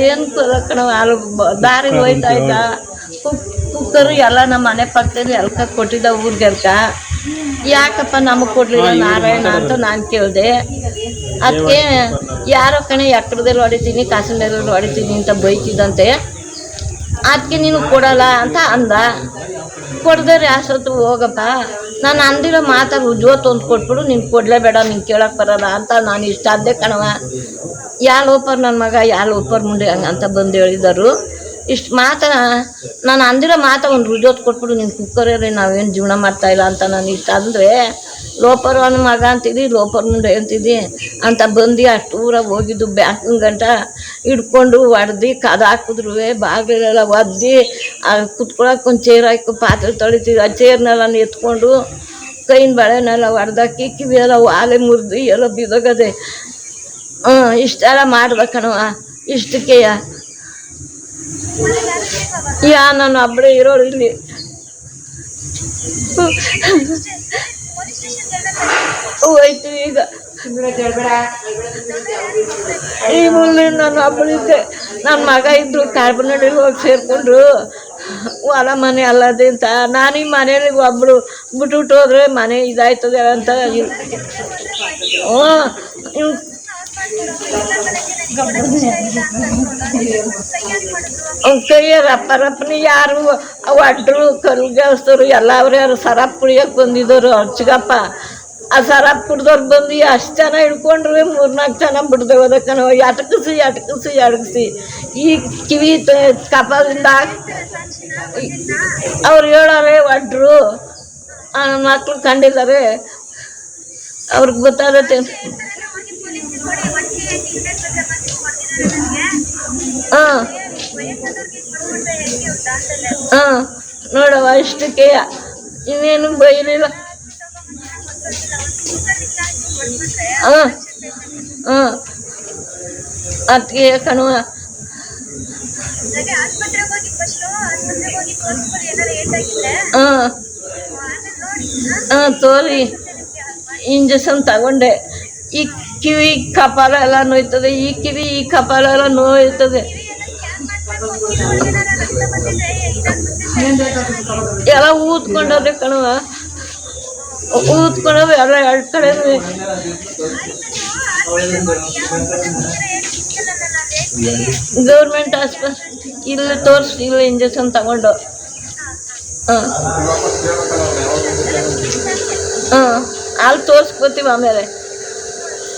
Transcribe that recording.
ಏನು ಕಣ ಅಲ್ಲಿ ಬ- ದಾರಿ ಹೋಯ್ತಾ ಇದ್ದ ಕುಕ್- ಕುಕ್ಕರು ಎಲ್ಲ ನಮ್ಮ ಮನೆ ಪಕ್ಕದಲ್ಲಿ ಎಲ್ಕ ಕೊಟ್ಟಿದ್ದ ಊರ್ಗೆಲ್ಕ ಯಾಕಪ್ಪ ನಮಗೆ ಕೊಡ್ಲಿಲ್ಲ ನಾರಾಯಣ ಅಂತ ನಾನು ಕೇಳಿದೆ. ಅದಕ್ಕೆ ಯಾರೋ ಕಣೆ ಎಕ್ಕಡದಲ್ಲಿ ಹೊಡಿತೀನಿ ಕಾಸಿನಲ್ಲಿ ಹೊಡಿತೀನಿ ಅಂತ ಬೈತಿದ್ದಂತೆ. ಅದಕ್ಕೆ ನೀನು ಕೊಡಲ್ಲ ಅಂತ ಅಂದ. ಕೊಡ್ದೆ ಯಾಸತ್ತು ಹೋಗಪ್ಪ? ನಾನು ಅಂದಿರೋ ಮಾತಾಗ ಉಜ್ವ ಒಂದು ಕೊಟ್ಬಿಡು ನೀನು ಕೊಡಲೇಬೇಡ ನಿಂಗೆ ಕೇಳೋಕೆ ಬರಲ್ಲ ಅಂತ ನಾನು ಇಷ್ಟ ಅದೇ ಕಣವ ಯಾಳು ಒಪ್ಪರ್ ನನ್ನ ಮಗ, ಯಾಳು ಒಪ್ಪರ್ ಮುಂದೆ ಅಂತ ಬಂದು ಹೇಳಿದರು. ಇಷ್ಟು ಮಾತ, ನಾನು ಅಂದಿರೋ ಮಾತ ಒಂದು ರುಜೋತ್ ಕೊಟ್ಬಿಡು, ನೀನು ಕುಕ್ಕರೇ, ನಾವೇನು ಜೀವನ ಮಾಡ್ತಾ ಇಲ್ಲ ಅಂತ ನಾನು ಇಷ್ಟ. ಅಂದರೆ, ಲೋಪರ್ ಒಂದು ಮಗ ಅಂತಿದ್ದಿ ಲೋಪರ್ ಮುಂದೆ ಅಂತಿದ್ದಿ ಅಂತ ಬಂದು, ಅಷ್ಟು ಊರ ಹೋಗಿದ್ದು ಬ್ಯಾಂಕಿನ ಗಂಟ ಹಿಡ್ಕೊಂಡು ಒಡ್ದು, ಕದ ಹಾಕಿದ್ರು ಬಾಗಿಲೆಲ್ಲ ಒದ್ದಿ ಕುತ್ಕೊಳಕ್ಕೆ ಒಂದು ಚೇರ್ ಹಾಕಿ, ಪಾತ್ರೆ ತೊಳಿತೀವಿ, ಆ ಚೇರ್ನೆಲ್ಲ ಎತ್ಕೊಂಡು ಕೈನ ಬಳೆನೆಲ್ಲ ಒಡ್ದಾಕಿ ಕಿವಿ ಎಲ್ಲ ವಾಲೆ ಮುರಿದು, ಎಲ್ಲ ಬಿದೋಗದೆ. ಹ್ಞೂ ಇಷ್ಟೆಲ್ಲ ಮಾಡ್ಬೇಕಣವ ಇಷ್ಟಕ್ಕೆಯ ಯಾ, ನಾನು ಒಬ್ಬರೇ ಇರೋರು ಇಲ್ಲಿ ಹೋಯ್ತು ಈಗ. ಈ ಮುಂದೆ ನಾನು ಒಬ್ಬಳಿದ್ದೆ ನನ್ನ ಮಗ ಇದ್ರು ಕಾರ್ಬನಡಿಗೆ ಹೋಗಿ ಸೇರ್ಕೊಂಡ್ರು. ಹೊಲ ಮನೆ ಅಲ್ಲದೆ ಅಂತ. ನಾನು ಈ ಮನೇಲಿ ಒಬ್ಬಳು ಬಿಟ್ಬಿಟ್ಟು ಹೋದ್ರೆ ಮನೆ ಇದಾಯ್ತದೆ ಅಂತ. ಹ್ಞೂ ಇವ್ನು ಅವ್ನ ಕೈಯ ರಪ್ಪ ರಪ್ಪನಿ ಯಾರು ಒಡ್ರು ಕಲ್ಗಸ್ತರು ಎಲ್ಲ ಅವ್ರು ಯಾರು ಸರಪ್ ಕುಡಿಯೋಕೆ ಬಂದಿದ್ದವರು ಅರ್ಚಗಪ್ಪ ಆ ಸರಪ್ ಕುಡ್ದವ್ರು ಬಂದು ಅಷ್ಟು ಜನ ಹಿಡ್ಕೊಂಡ್ರು ಮೂರ್ನಾಲ್ಕು ಜನ ಬಿಡ್ದೆ ಹೋದಕ್ಕನ ಎಟಕಿಸಿ ಎಟಕಿಸಿ, ಎಡಗಿಸಿ. ಈ ಕಿವಿ ಕಪದಿಂದ ಅವ್ರು ಹೇಳಾರೆ ಒಡ್ರು ಮಕ್ಕಳು ಕಂಡಿದ್ದಾರೆ. ಅವ್ರಿಗೆ ಗೊತ್ತಾಗತ್ತೆ ಹಾಂ. ಹಾಂ. ನೋಡವ ಇಷ್ಟಕ್ಕೆ ಇನ್ನೇನು ಬೈಲಿಲ್ಲ. ಹಾಂ. ಹಾಂ. ಅದಕ್ಕೆ ಕಣುವ ಹಾಂ. ಹಾಂ. ತೋರಿ. ಇಂಜೆಕ್ಷನ್ ತಗೊಂಡೆ. ಈ ಕಿವಿ ಕಪಾಲ ಎಲ್ಲ ನೋಯ್ತದೆ, ಈ ಕಿವಿ ಈ ಕಪಾಲ ಎಲ್ಲ ನೋಯ್ತದೆ. ಎಲ್ಲ ಊದ್ಕೊಂಡವ್ರೆ ಕಣವ ಊದ್ಕೊಂಡವೆ ಎಲ್ಲ ಎರಡು ಕಡೆ ಗೌರ್ಮೆಂಟ್ ಆಸ್ಪತ್ರೆ ಇಲ್ಲಿ ತೋರಿಸಿ, ಇಲ್ಲಿ ಇಂಜೆಕ್ಷನ್ ತಗೊಂಡು. ಹಾಂ. ಹಾಂ. ಅಲ್ಲಿ ತೋರ್ಸ್ಕೊತೀವಿ ಆಮೇಲೆ.